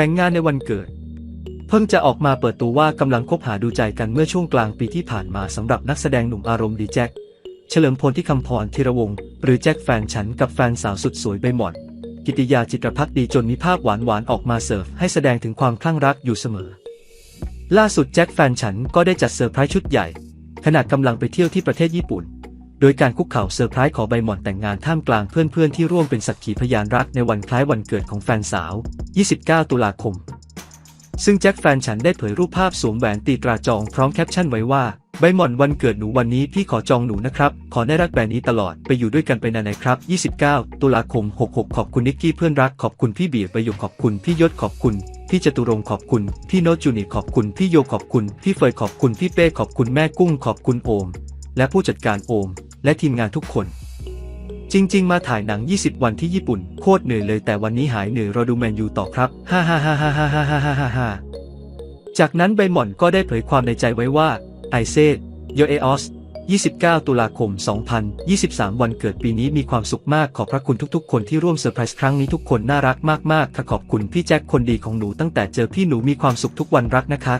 แต่งงานในวันเกิด เพิ่งจะออกมาเปิดตัวว่ากำลังคบหาดูใจกันเมื่อช่วงกลางปีที่ผ่านมาสำหรับนักแสดงหนุ่มอารมณ์ดีแจ็คเฉลิมพลที่คำพรธีรวงศ์หรือแจ็คแฟนฉันกับแฟนสาวสุดสวยใบหมอนกิติยาจิตรพักดีจนมีภาพหวานๆออกมาเสิร์ฟให้แสดงถึงความคลั่งรักอยู่เสมอ ล่าสุดแจ็คแฟนฉันก็ได้จัดเซอร์ไพรส์ชุดใหญ่ขณะกำลังไปเที่ยวที่ประเทศญี่ปุ่น โดยการคุกเข่าเซอร์ไพรส์ขอใบหมอนแต่งงานท่ามกลางเพื่อนๆที่ร่วมเป็นสักขีพยานรักในวันคล้ายวันเกิดของแฟนสาว 29 ตุลาคม ซึ่งแจ็คแฟนฉันได้เผยรูปภาพสวมแหวนตีตราจองพร้อมแคปชั่นไว้ว่าใบหม่อนวันเกิดหนูวันนี้พี่ขอจองหนูนะครับ ขอได้รักแบบนี้ตลอดไปอยู่ด้วยกันไปนานๆครับ 29 ตุลาคม 66 ขอบคุณนิกกี้เพื่อนรักขอบคุณพี่เบียร์ประโยคขอบคุณพี่ยศขอบคุณพี่จตุรงขอบคุณ พี่โนจูนียร์ขอบคุณ พี่โยขอบคุณ พี่เฟยขอบคุณ พี่เป้ขอบคุณแม่กุ้งขอบคุณโอม และผู้จัดการโอม และทีมงานทุกคน จริง ๆ มาถ่ายหนัง 20 วันที่ญี่ปุ่น โคตรเหนื่อยเลยแต่วันนี้หายเหนื่อยเรอดูแมนยูต่อครับฮ่าฮ่าฮ่าฮ่าฮ่าฮ่าฮ่าฮ่าฮ่าจากนั้นใบหม่อนก็ได้เผยความในใจไว้ว่าไอเซโยเออส29 ตุลาคม 2023 วันเกิดปีนี้มีความสุขมากขอบพระคุณทุกๆ คนที่ร่วมเซอร์ไพรส์ครั้งนี้ทุกคนน่ารักมากๆค่ะขอบคุณพี่แจ็คคนดีของหนูตั้งแต่เจอพี่หนูมีความสุขทุกวันรักนะคะ